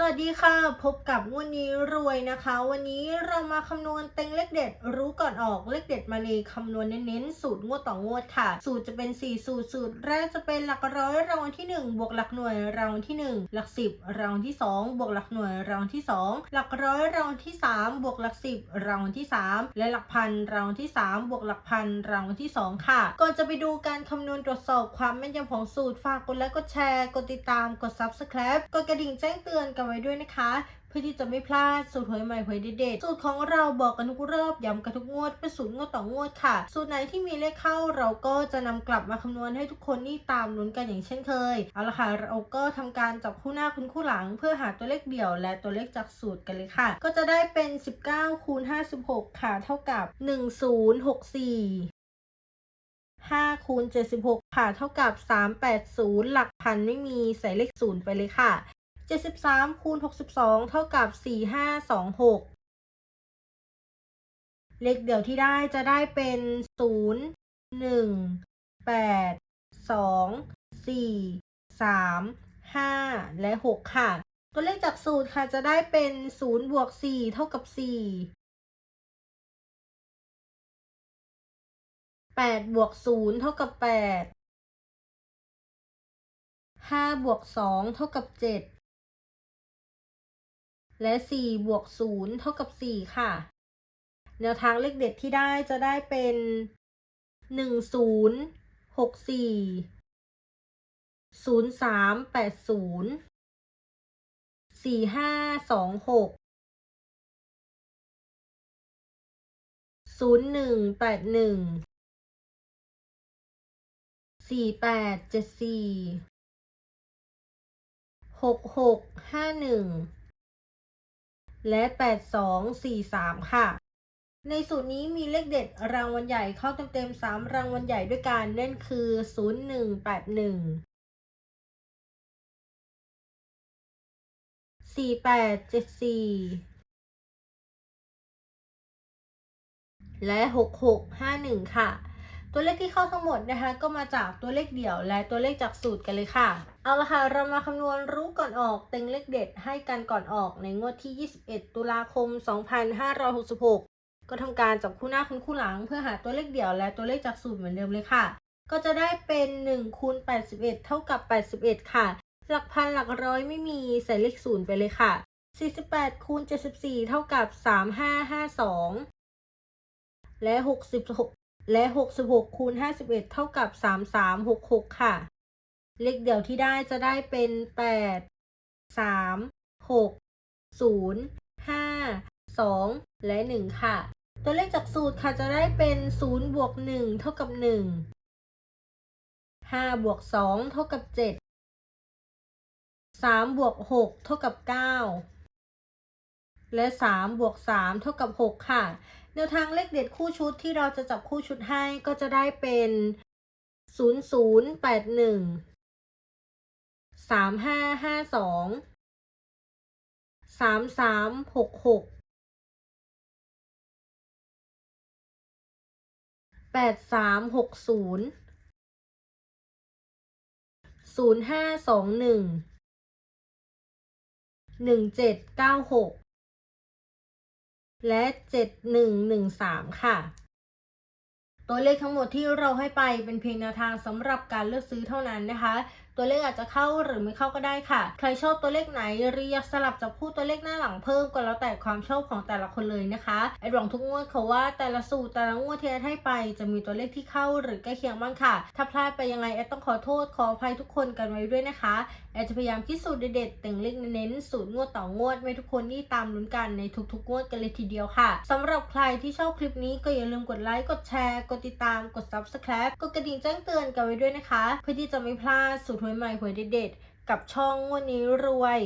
สวัสดีค่ะ พบกับวันนี้รวยนะคะ วันนี้เรามาคำนวณเต็งเลขเด็ด รู้ก่อนออกเลขเด็ดมาเลยคำนวณเน้นๆสูตรงวดต่องวดค่ะ สูตรจะเป็น 4 สูตรสูตรแรกจะเป็นหลักร้อยรางวัลที่ 1 บวกหลักหน่วยรางวัลที่ 1 หลัก 10รางวัลที่ 2 บวกหลักหน่วยรางวัลที่ 2 หลักร้อยรางวัลที่ 3 บวกหลัก 10รางวัลที่ 3 และหลักพันรางวัลที่ 3 บวกหลักพันรางวัลที่ 2 ค่ะ ก่อนจะไปดูการคำนวณตรวจสอบความแม่นยำของสูตรฝากกดไลค์กดแชร์กดติดตามกด subscribe กดกระดิ่งแจ้งเตือนกันไว้ด้วยนะคะ เพื่อที่จะไม่พลาดสูตรหวยใหม่หวยเด็ดสูตรของเราบอกกันทุกรอบย้ำกันทุกงวดเป็นสูตรงวดต่องวดค่ะ สูตรไหนที่มีเลขเข้าเราก็จะนำกลับมาคำนวณให้ทุกคนนี่ตามลุ้นกันอย่างเช่นเคยเอาละค่ะเราก็ทำการจับคู่หน้าคุณคู่หลัง เพื่อหาตัวเลขเดี่ยวและตัวเลขจากสูตรกันเลยค่ะ ก็จะได้เป็น 19คูณ56 ค่ะ เท่ากับ 1064 5คูณ76 ค่ะ เท่ากับ 380 หลักพันไม่มีใส่เลขศูนย์ไปเลยค่ะ 73คูณ62 เท่ากับ 4526 เลขเดี่ยวที่ได้จะได้เป็น 0 1 8 2 4 3 5 และ 6 ค่ะ ตัวเลขจากสูตรค่ะจะได้เป็น 0 บวก 4 เท่ากับ 4 8บวก0เท่ากับ8 5บวก2เท่ากับ7 และ 4 บวก 0 เท่ากับ 4 ค่ะ แนวทางเลขเด็ดที่ได้จะได้เป็น 10 64 0380 4526 0181 4874 6651 และ 8243 ค่ะ ในสูตรนี้มีเลขเด็ดรางวัลใหญ่เข้าเต็มๆ3รางวัลใหญ่ด้วยกันนั่นคือ 0181 4874 และ 6651 ค่ะ ตัวเลขที่เข้าทั้งหมดนะคะก็มาจากตัวเลขเดี่ยวและตัวเลขจากสูตรกันเลยค่ะ เอาละค่ะ เรามาคำนวณรู้ก่อนออกเต็งเลขเด็ดให้กันก่อนออกในงวดที่ 21 ตุลาคม 2566 ก็ทำการจับคู่หน้าคุณคู่หลัง เพื่อหาตัวเลขเดี่ยวและตัวเลขจากสูตรเหมือนเดิมเลยค่ะ ก็จะได้เป็น1คูณ81 เท่ากับ 81 ค่ะ หลักพันหลักร้อยไม่มีใส่เลขศูนย์ไปเลยค่ะ 48คูณ74 เท่ากับ 3552 และ 66 และ 66 คูณ 51 เท่ากับ 3366 ค่ะ เลขเดี่ยวที่ได้จะได้เป็น 8 3 6 0 5 2 และ 1 ค่ะ ตัวเลขจากสูตรค่ะจะได้เป็น 0 บวก 1 เท่ากับ 1 5 บวก 2 เท่ากับ 7 3 บวก 6 เท่ากับ 9 และ 3 บวก 3 เท่ากับ 6 ค่ะ แนวทางเลขเด็ดคู่ชุดที่เราจะจับคู่ชุดให้ก็จะได้เป็น 0081 3552 3366 8360 0521 1796 และ 7113 ค่ะ ตัวเลขทั้งหมดที่เราให้ไปเป็นเพียงแนวทางสำหรับการเลือกซื้อเท่านั้นนะคะ ตัวเลขอาจจะเข้าหรือไม่เข้าก็ได้ค่ะ ใครชอบตัวเลขไหนหรืออยากสลับจับคู่ตัวเลขหน้าหลังเพิ่มก็แล้วแต่ความชอบของแต่ละคนเลยนะคะไอ้หวังทุกงวดเขาว่าแต่ละสูตรแต่ละงวดที่แอดให้ไป จะมีตัวเลขที่เข้าหรือใกล้เคียงบ้างค่ะ ถ้าพลาดไปยังไงแอดต้องขอโทษขออภัยทุกคนกันไว้ด้วยนะคะแอดจะพยายามคิดสูตรเด็ดๆแต่งเลขเน้นสูตรงวดต่องวดให้ทุกคนนี่ตามลุ้นกันในทุกๆงวดกันเลยทีเดียวค่ะสำหรับใครที่ชอบคลิปนี้ก็อย่าลืมกดไลค์กดแชร์กดติดตามกด subscribe กดกระดิ่งแจ้งเตือนกันไว้ด้วยนะคะ เพื่อที่จะไม่พลาดสูตรวยใหม่หวยเด็ดๆกับช่องงวดนี้รวย